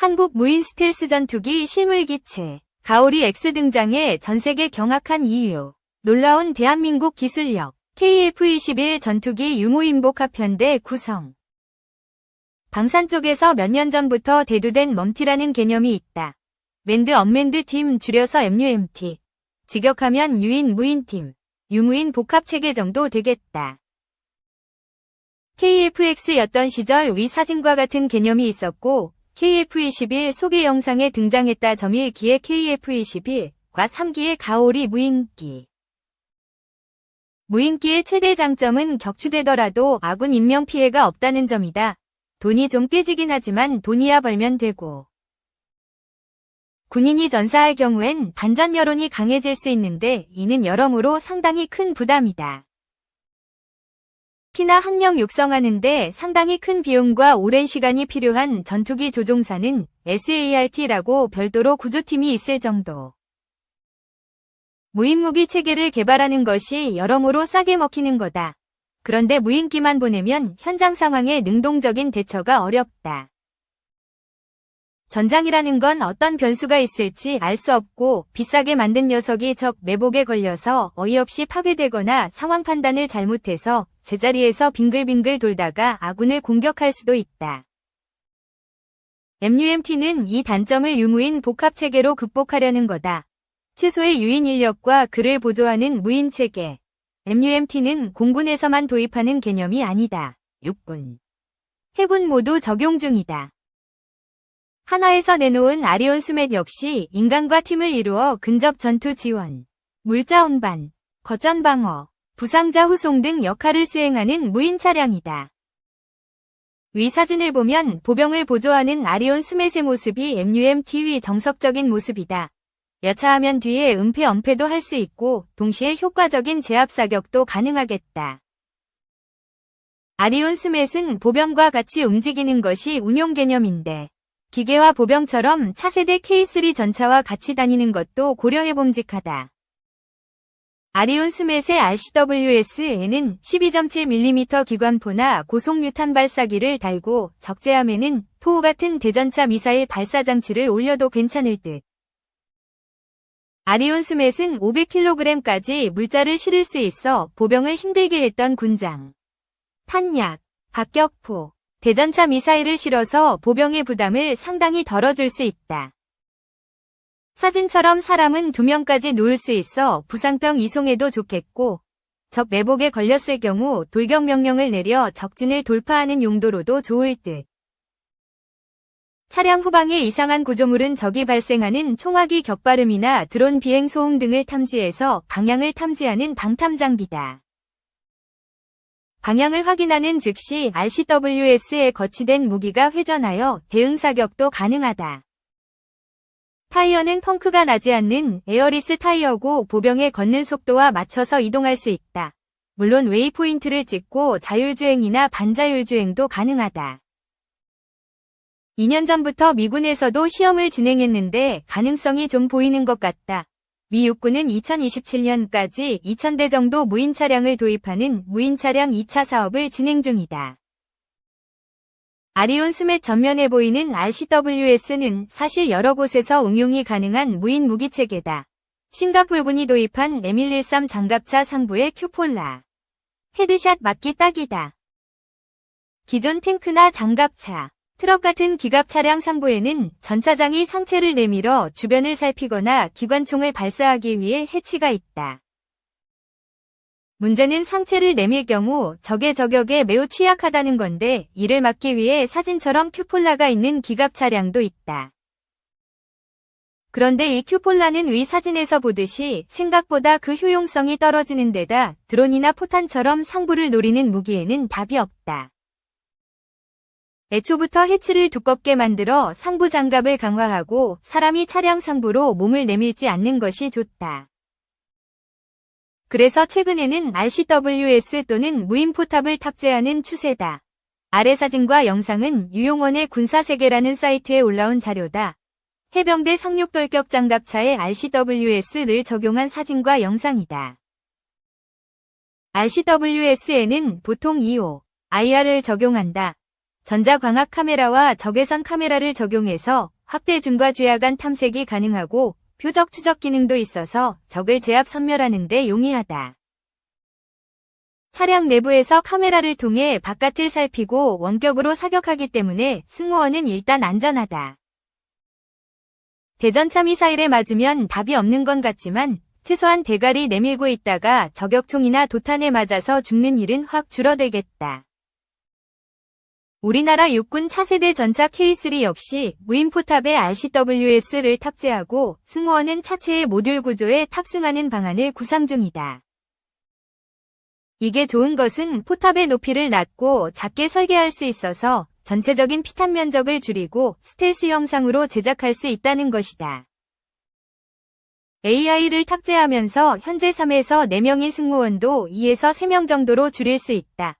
한국 무인 스텔스 전투기 실물기체 가오리 X 등장에 전세계 경악한 이유 놀라운 대한민국 기술력 KF-21 전투기 유무인복 합편대 구성 방산 쪽에서 몇 년 전부터 대두된 멈티라는 개념이 있다. 맨드 언맨드 팀 줄여서 MUMT 직역하면 유인 무인팀 유무인 복합체계 정도 되겠다. KFX였던 시절 위 사진과 같은 개념이 있었고 KF-21 소개 영상에 등장했다 점일기의 KF-21과 3기의 가오리 무인기. 무인기의 최대 장점은 격추되더라도 아군 인명피해가 없다는 점이다. 돈이 좀 깨지긴 하지만 돈이야 벌면 되고. 군인이 전사할 경우엔 반전 여론이 강해질 수 있는데 이는 여러모로 상당히 큰 부담이다. 피나 한 명 육성하는데 상당히 큰 비용과 오랜 시간이 필요한 전투기 조종사는 SART라고 별도로 구조팀이 있을 정도. 무인무기 체계를 개발하는 것이 여러모로 싸게 먹히는 거다. 그런데 무인기만 보내면 현장 상황에 능동적인 대처가 어렵다. 전장이라는 건 어떤 변수가 있을지 알 수 없고 비싸게 만든 녀석이 적 매복에 걸려서 어이없이 파괴되거나 상황 판단을 잘못해서 제자리에서 빙글빙글 돌다가 아군을 공격할 수도 있다. MUMT는 이 단점을 유무인 복합체계로 극복하려는 거다. 최소의 유인 인력과 그를 보조하는 무인 체계. MUMT는 공군에서만 도입하는 개념이 아니다. 육군. 해군 모두 적용 중이다. 한화에서 내놓은 아리온 스맷 역시 인간과 팀을 이루어 근접 전투 지원, 물자 운반, 거점 방어, 부상자 후송 등 역할을 수행하는 무인 차량이다. 위 사진을 보면 보병을 보조하는 아리온 스맷의 모습이 MUMT의 정석적인 모습이다. 여차하면 뒤에 은폐 엄폐도 할 수 있고 동시에 효과적인 제압 사격도 가능하겠다. 아리온 스맷은 보병과 같이 움직이는 것이 운용 개념인데 기계와 보병처럼 차세대 K3 전차와 같이 다니는 것도 고려해 봄직하다. 아리온 스맷의 RCWS에는 12.7mm 기관포나 고속유탄 발사기를 달고 적재함에는 토우 같은 대전차 미사일 발사 장치를 올려도 괜찮을 듯. 아리온 스맷은 500kg까지 물자를 실을 수 있어 보병을 힘들게 했던 군장. 탄약, 박격포, 대전차 미사일을 실어서 보병의 부담을 상당히 덜어줄 수 있다. 사진처럼 사람은 두 명까지 놓을 수 있어 부상병 이송에도 좋겠고 적 매복에 걸렸을 경우 돌격 명령을 내려 적진을 돌파하는 용도로도 좋을 듯. 차량 후방에 이상한 구조물은 적이 발생하는 총화기 격발음이나 드론 비행 소음 등을 탐지해서 방향을 탐지하는 방탐 장비다. 방향을 확인하는 즉시 RCWS에 거치된 무기가 회전하여 대응 사격도 가능하다. 타이어는 펑크가 나지 않는 에어리스 타이어고 보병의 걷는 속도와 맞춰서 이동할 수 있다. 물론 웨이포인트를 찍고 자율주행이나 반자율주행도 가능하다. 2년 전부터 미군에서도 시험을 진행했는데 가능성이 좀 보이는 것 같다. 미 육군은 2027년까지 2,000대 정도 무인 차량을 도입하는 무인 차량 2차 사업을 진행 중이다. 아리온 스맷 전면에 보이는 RCWS는 사실 여러 곳에서 응용이 가능한 무인 무기 체계다. 싱가폴군이 도입한 M113 장갑차 상부의 큐폴라. 헤드샷 맞기 딱이다. 기존 탱크나 장갑차, 트럭 같은 기갑 차량 상부에는 전차장이 상체를 내밀어 주변을 살피거나 기관총을 발사하기 위해 해치가 있다. 문제는 상체를 내밀 경우 적의 저격에 매우 취약하다는 건데 이를 막기 위해 사진처럼 큐폴라가 있는 기갑 차량도 있다. 그런데 이 큐폴라는 위 사진에서 보듯이 생각보다 그 효용성이 떨어지는 데다 드론이나 포탄처럼 상부를 노리는 무기에는 답이 없다. 애초부터 해치를 두껍게 만들어 상부 장갑을 강화하고 사람이 차량 상부로 몸을 내밀지 않는 것이 좋다. 그래서 최근에는 RCWS 또는 무인포탑을 탑재하는 추세다. 아래 사진과 영상은 유용원의 군사세계라는 사이트에 올라온 자료다. 해병대 상륙돌격 장갑차에 RCWS를 적용한 사진과 영상이다. RCWS에는 보통 2호 IR을 적용한다. 전자광학 카메라와 적외선 카메라를 적용해서 확대 줌과 쥐야간 탐색이 가능하고 표적 추적 기능도 있어서 적을 제압 선멸하는 데 용이하다. 차량 내부에서 카메라를 통해 바깥을 살피고 원격으로 사격하기 때문에 승무원은 일단 안전하다. 대전차 미사일에 맞으면 답이 없는 건 같지만 최소한 대가리 내밀고 있다가 저격총이나 도탄에 맞아서 죽는 일은 확 줄어들겠다. 우리나라 육군 차세대 전차 K3 역시 무인 포탑에 RCWS를 탑재하고 승무원은 차체의 모듈 구조에 탑승하는 방안을 구상 중이다. 이게 좋은 것은 포탑의 높이를 낮고 작게 설계할 수 있어서 전체적인 피탄 면적을 줄이고 스텔스 형상으로 제작할 수 있다는 것이다. AI를 탑재하면서 현재 3에서 4명인 승무원도 2에서 3명 정도로 줄일 수 있다.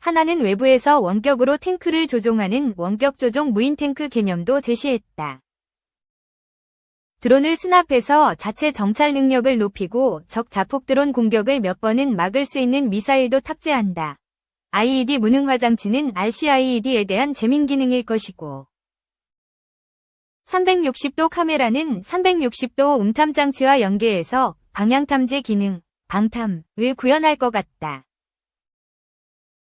하나는 외부에서 원격으로 탱크를 조종하는 원격 조종 무인 탱크 개념도 제시했다. 드론을 수납해서 자체 정찰 능력을 높이고 적 자폭 드론 공격을 몇 번은 막을 수 있는 미사일도 탑재한다. IED 무능 화 장치는 RCIED에 대한 재민 기능일 것이고 360도 카메라는 360도 음탐 장치와 연계해서 방향 탐지 기능, 방탐을 구현할 것 같다.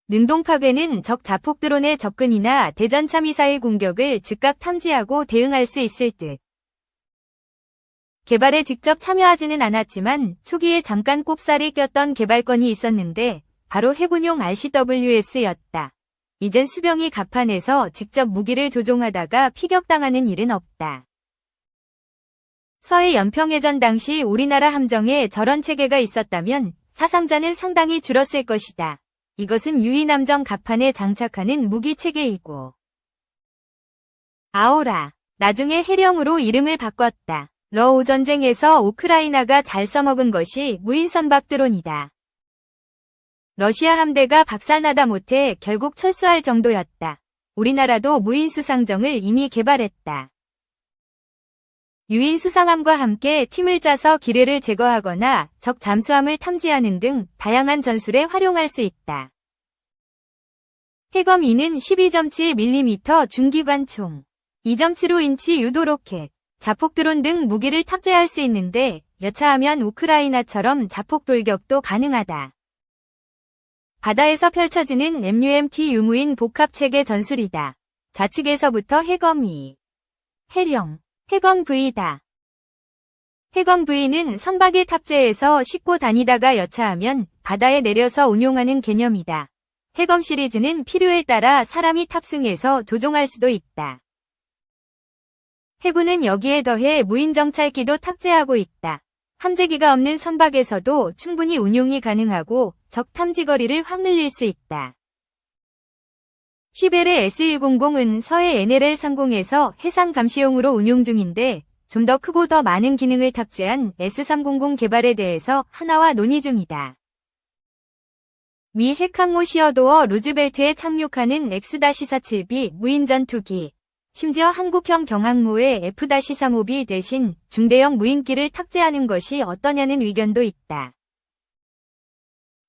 능동 파괴는 적 자폭 드론의 접근이나 대전차 미사일 공격을 즉각 탐지하고 대응할 수 있을 듯. 개발에 직접 참여하지는 않았지만 초기에 잠깐 꼽살이 꼈던 개발건이 있었는데 바로 해군용 RCWS였다. 이젠 수병이 갑판에서 직접 무기를 조종하다가 피격당하는 일은 없다. 서해 연평해전 당시 우리나라 함정에 저런 체계가 있었다면 사상자는 상당히 줄었을 것이다. 이것은 유인함정 갑판에 장착하는 무기 체계이고. 아오라. 나중에 해령으로 이름을 바꿨다. 러우 전쟁에서 우크라이나가 잘 써먹은 것이 무인 선박 드론이다. 러시아 함대가 박살나다 못해 결국 철수할 정도였다. 우리나라도 무인 수상정을 이미 개발했다. 유인 수상함과 함께 팀을 짜서 기뢰를 제거하거나 적 잠수함을 탐지하는 등 다양한 전술에 활용할 수 있다. 해검 2는 12.7mm 중기관 총, 2.75인치 유도 로켓, 자폭 드론 등 무기를 탑재할 수 있는데 여차하면 우크라이나처럼 자폭 돌격도 가능하다. 바다에서 펼쳐지는 MUMT 유무인 복합체계 전술이다. 좌측에서부터 해검이 해령, 해검 V다. 해검 V는 선박에 탑재해서 싣고 다니다가 여차하면 바다에 내려서 운용하는 개념이다. 해검 시리즈는 필요에 따라 사람이 탑승해서 조종할 수도 있다. 해군은 여기에 더해 무인 정찰기도 탑재하고 있다. 함재기가 없는 선박에서도 충분히 운용이 가능하고 적 탐지 거리를 확 늘릴 수 있다. 시벨의 S100은 서해 NLL 상공에서 해상 감시용으로 운용 중인데 좀 더 크고 더 많은 기능을 탑재한 S300 개발에 대해서 하나와 논의 중이다. 미 핵항모 시어도어 루즈벨트에 착륙하는 X-47B 무인 전투기, 심지어 한국형 경항모에 F-35B 대신 중대형 무인기를 탑재하는 것이 어떠냐는 의견도 있다.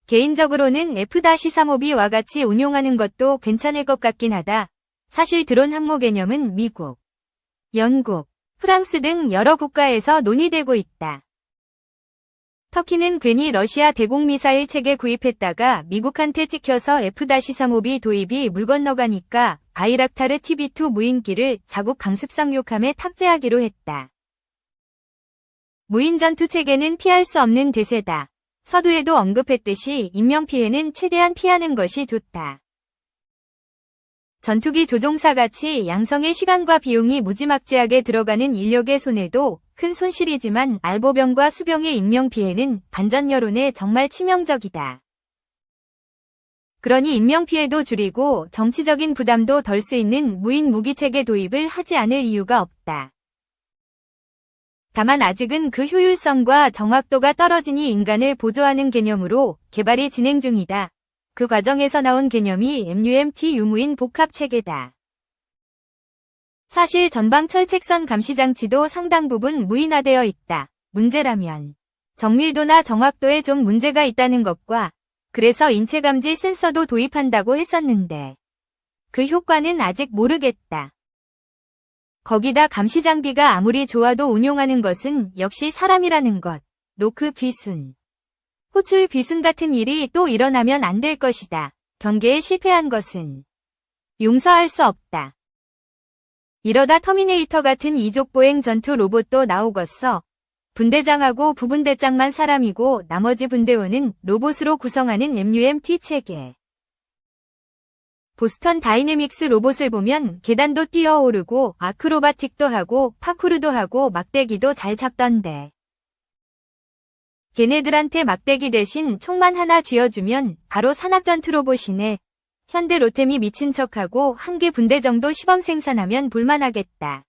개인적으로는 F-35B와 같이 운용하는 것도 괜찮을 것 같긴 하다. 사실 드론 항모 개념은 미국, 영국, 프랑스 등 여러 국가에서 논의되고 있다. 터키는 괜히 러시아 대공미사일 체계 구입했다가 미국한테 찍혀서 F-35B 도입이 물 건너가니까 바이락타르 TB2 무인기를 자국 강습 상륙함에 탑재하기로 했다. 무인 전투 체계는 피할 수 없는 대세다. 서두에도 언급했듯이 인명피해는 최대한 피하는 것이 좋다. 전투기 조종사 같이 양성의 시간과 비용이 무지막지하게 들어가는 인력의 손해도 큰 손실이지만 알보병과 수병의 인명피해는 반전 여론에 정말 치명적이다. 그러니 인명피해도 줄이고 정치적인 부담도 덜 수 있는 무인 무기체계 도입을 하지 않을 이유가 없다. 다만 아직은 그 효율성과 정확도가 떨어지니 인간을 보조하는 개념으로 개발이 진행 중이다. 그 과정에서 나온 개념이 MUMT 유무인 복합체계다. 사실 전방 철책선 감시장치도 상당 부분 무인화되어 있다. 문제라면 정밀도나 정확도에 좀 문제가 있다는 것과 그래서 인체감지 센서도 도입한다고 했었는데 그 효과는 아직 모르겠다. 거기다 감시 장비가 아무리 좋아도 운용하는 것은 역시 사람이라는 것. 노크 귀순. 호출 귀순 같은 일이 또 일어나면 안 될 것이다. 경계에 실패한 것은 용서할 수 없다. 이러다 터미네이터 같은 이족보행 전투 로봇도 나오겠어. 분대장하고 부분대장만 사람이고 나머지 분대원은 로봇으로 구성하는 MUMT 체계. 보스턴 다이내믹스 로봇을 보면 계단도 뛰어오르고 아크로바틱도 하고 파쿠르도 하고 막대기도 잘 잡던데. 걔네들한테 막대기 대신 총만 하나 쥐어주면 바로 산악전투 로봇이네. 현대 로템이 미친 척하고 한 개 분대 정도 시범 생산하면 볼만하겠다.